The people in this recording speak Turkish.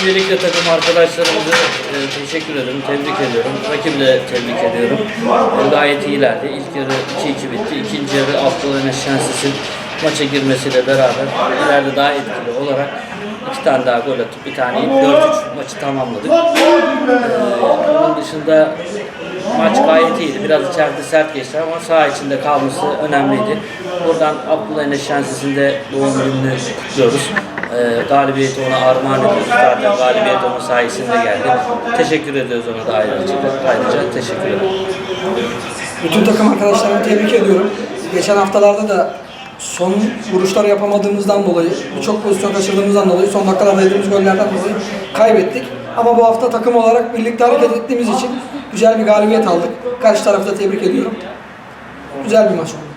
Öncelikle takım arkadaşlarımıza e, teşekkür ederim, tebrik ediyorum. Rakibi de tebrik ediyorum. E, gayet iyilerdi. İlk yarı 2-2 bitti. İkinci yarı Abdullah Şensiz'in maça girmesiyle beraber ileride daha etkili olarak iki tane daha gol atıp bir tane 4-3 maçı tamamladık. E, bunun dışında maç gayet iyiydi. Biraz içeride sert geçti ama saha içinde kalması önemliydi. Buradan Abdullah Enes Şensiz'in de doğum gününü kutluyoruz. Ee, galibiyeti ona armağan ediyoruz. Zaten galibiyet onun sayesinde geldi. Teşekkür ediyoruz ona da ayrıca. Ayrıca teşekkür ederim. Bütün takım arkadaşlarımı tebrik ediyorum. Geçen haftalarda da son vuruşları yapamadığımızdan dolayı, birçok pozisyon kaçırdığımızdan dolayı, son dakikalarda yediğimiz gollerden dolayı kaybettik. Ama bu hafta takım olarak birlikte hareket ettiğimiz için güzel bir galibiyet aldık. Karşı tarafı da tebrik ediyorum. Güzel bir maç oldu.